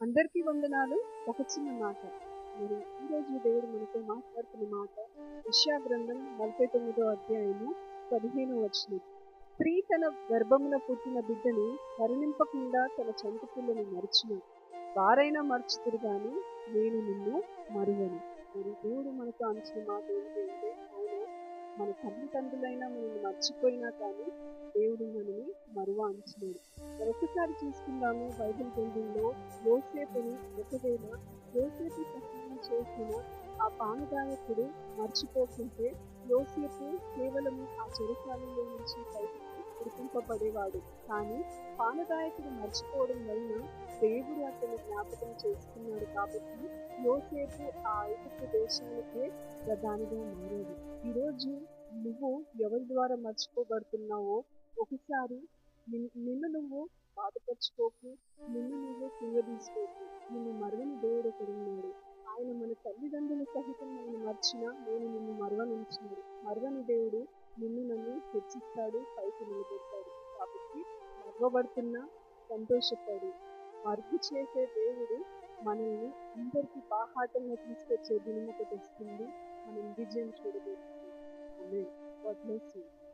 అందరికీ వందనాలు. ఒక చిన్న మాట. మరి ఈరోజు దేవుడు మనతో మాట్లాడుతున్న మాట విషయా గ్రంథం నలభై తొమ్మిదో అధ్యాయము పదిహేను వచ్చిన స్త్రీ తన గర్భమున పుట్టిన బిడ్డను కరుణింపకుండా తన చంటి పిల్లని మరిచిన. వారైనా మర్చుతురు కానీ నేను నిన్ను మరువను. మరి దేవుడు మనతో అంచిన మాట ఏంటంటే అవును మన తల్లిదండ్రులైనా మనల్ని మర్చిపోయినా కానీ దేవుడు మనని మరువ అంచలేడు మరొకసారి చూసుకుందాము బైబిల్ గ్రంథంలో యోసేపుని ఒకవేళ యోసేపు సహాయం చేసిన ఆ పానదాయకుడు మర్చిపోకుంటే యోసేపు కేవలము ఆ చెరుకాలలో నుంచి పైకి గుర్తింపబడేవాడు కానీ పానదాయకుడు మర్చిపోవడం వలన దేవుడు అతను జ్ఞాపకం చేసుకున్నాడు కాబట్టి యోసేపు ఆ ఐగుప్తు దేశానికే ప్రధానిగా మారాడు. ఈరోజు నువ్వు ఎవరి ద్వారా మర్చిపోబడుతున్నావో ఒకసారి నిన్ను నువ్వు బాధపరచుకోకు. నిన్ను నువ్వు కుంగదీసుకోకు నిన్ను మరువని దేవుడు ఒకడు ఆయన మన తల్లిదండ్రుల సహితం నన్ను మర్చిన నేను నిన్ను మరవనుంచినాడు మరవని దేవుడు నిన్ను నన్ను హెచ్చిస్తాడు పైకి నిలబెడతాడు. కాబట్టి మరవబడుతున్నా సంతోషపడు. మరుపు చేసే దేవుడు మనల్ని అందరికీ బాహాటంగా తీసుకొచ్చే దినం ఒకటి వస్తుంది. మనం విజయం చూడబోతుంది God bless.